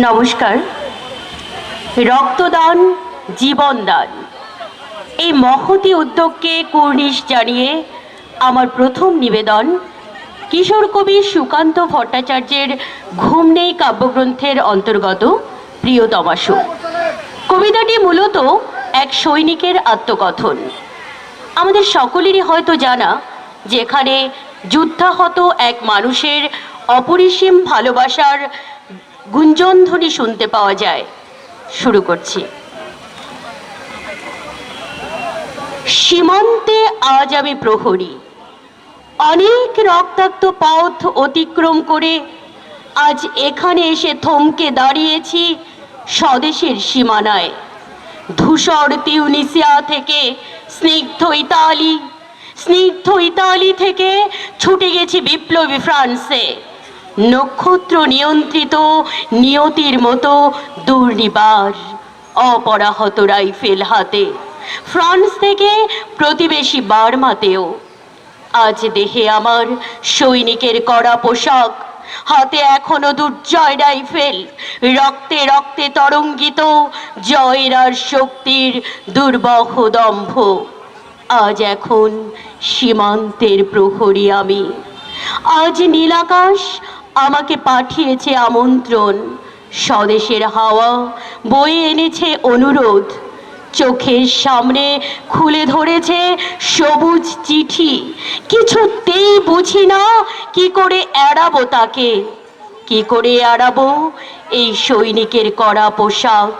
নমস্কার। রক্তদান জীবনদান এই মহতি উদ্যোগকে কুর্নিশ জানিয়ে আমার প্রথম নিবেদন কিশোর কবি সুকান্ত ভট্টাচার্যের ঘুম নেই কাব্যগ্রন্থের অন্তর্গত প্রিয়তমাশু কবিতাটি মূলত এক সৈনিকের আত্মকথন। আমাদের সকলেরই হয়তো জানা যেখানে যুদ্ধাহত এক মানুষের অপরিসীম ভালোবাসার গুঞ্জনধ্বনি শুনতে পাওয়া যায়। শুরু করছি। সীমান্তে আজ আমি প্রহরী। অনেক রক্তাক্ত পথ অতিক্রম করে আজ এখানে এসে থমকে দাঁড়িয়েছি স্বদেশের সীমানায়। ধূসর তিউনিসিয়া থেকে স্নিগ্ধ ইতালি স্নিগ্ধ ইতালি থেকে ছুটে গেছি বিপ্লবী ফ্রান্সে। নক্ষত্র নিয়ন্ত্রিত, নিয়তির মতো দুর্নিবার, অপরাহত রাইফেল হাতে। ফ্রান্স থেকে প্রতিবেশী বার্মাতেও। আজ দেহে আমার সৈনিকের কড়া পোশাক, হাতে এখনও দুর্জয় রাইফেল। রক্তে রক্তে তরঙ্গিত জয়ের আর শক্তির দুর্বহ দম্ভ। আজ এখন সীমান্তের প্রহরী আমি। আজ নীলাকাশ আমাকে পাঠিয়েছে আমন্ত্রণ। স্বদেশের হাওয়া বয়ে এনেছে অনুরোধ। চোখের সামনে খুলে ধরেছে সবুজ চিঠি। কিছুতেই বুঝি না কি করে এড়াবো তাকে। কি করে এড়াবো এই সৈনিকের করা পোশাক?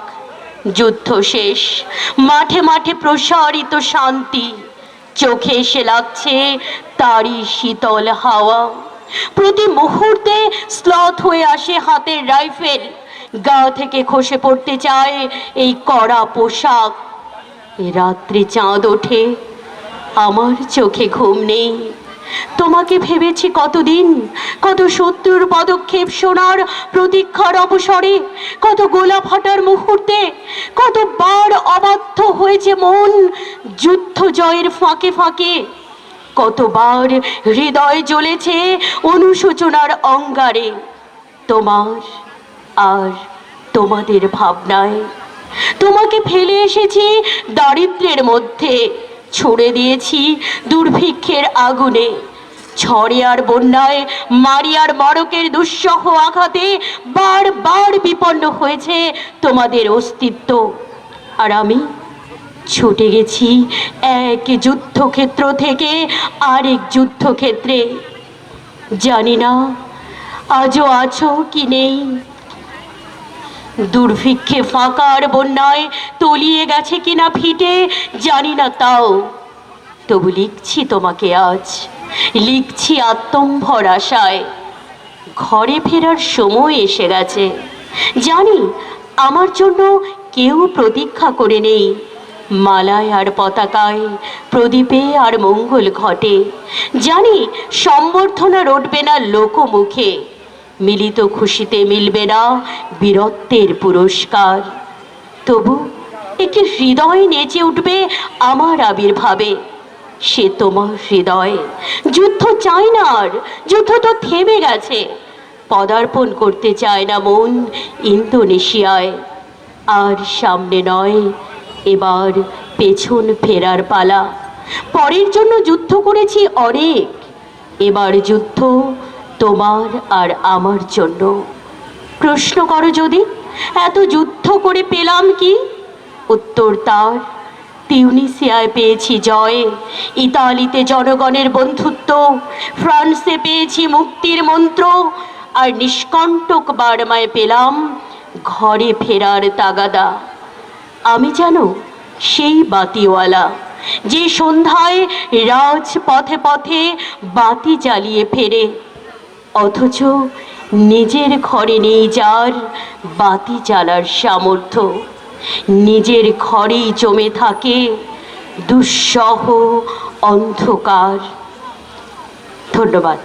যুদ্ধ শেষ, মাঠে মাঠে প্রসারিত শান্তি। চোখে এসে লাগছে তারই শীতল হাওয়া। প্রতি মুহূর্তে স্লথ হয়ে আসে হাতের রাইফেল। গা থেকে খসে পড়তে চায় এই কড়া পোশাক। এ রাত্রে চাঁদ ওঠে, আমার চোখে ঘুম নেই। তোমাকে ভেবেছি কতদিন, কত শত্রুর পদক্ষেপ শোনার প্রতীক্ষার অবসরে, কত গোলা ফাটার মুহূর্তে, কতবার অবাধ্য হয়েছে মন যুদ্ধ জয়ের ফাঁকে ফাঁকে। কতবার হৃদয় জ্বলেছে অনুশোচনার অঙ্গারে। তোমার আর তোমাদের ভাবনায়। তোমাকে ফেলে এসেছি দারিদ্র্যের মধ্যে। ছড়ে দিয়েছি দুর্ভিক্ষের আগুনে। ঝড়ে আর বন্যায় মারিয়ার মরকের দুঃসহ আঘাতে বারবার বিপন্ন হয়েছে তোমাদের অস্তিত্ব। আর আমি ছুটে গেছি এক যুদ্ধক্ষেত্র থেকে আরেক যুদ্ধক্ষেত্রে। জানি না আজও আছো কি নেই। দুর্ভিক্ষে ফাঁকার বন্যায় তলিয়ে গেছে কিনা ফিটে, জানি না তাও। তবু লিখছি তোমাকে আজ, লিখছি আত্মম্ভর আশায়। ঘরে ফেরার সময় এসে গেছে। জানি আমার জন্য কেউ প্রতীক্ষা করে নেই। মালায় আর পতাকায়, প্রদীপে আর মঙ্গল ঘটে। জানি সম্বর্ধনা রটবে না লোকমুখে। মিলিত খুশিতে মিলবে না বীরত্বের পুরস্কার। তবু একটি হৃদয় নেচে উঠবে আমার আবির্ভাবে। সে তোমার হৃদয়ে যুদ্ধ চাই না আর, যুদ্ধ তো থেমে গেছে। পদার্পণ করতে চায় না মন ইন্দোনেশিয়ায়। আর সামনে নয় এবার পেছন ফেরার পালা। পরের জন্য যুদ্ধ করেছি অনেক। এবার যুদ্ধ তোমার আর আমার জন্য। প্রশ্ন করো যদি, এত যুদ্ধ করে পেলাম কি? উত্তর তার, তিউনিসিয়ায় পেয়েছি জয়। ইতালিতে জনগণের বন্ধুত্ব, ফ্রান্সে পেয়েছি মুক্তির মন্ত্র, আর নিষ্কণ্টক বার্মায় পেলাম ঘরে ফেরার তাগাদা। আমি যেন সেই বাতিওয়ালা, যে সন্ধ্যায় রাজ পথে পথে বাতি জ্বালিয়ে ফেরে, অথচ নিজের ঘরে নেই যার বাতি জ্বালার সামর্থ্য। নিজের ঘরেই জমে থাকে দুঃসহ অন্ধকার। ধন্যবাদ।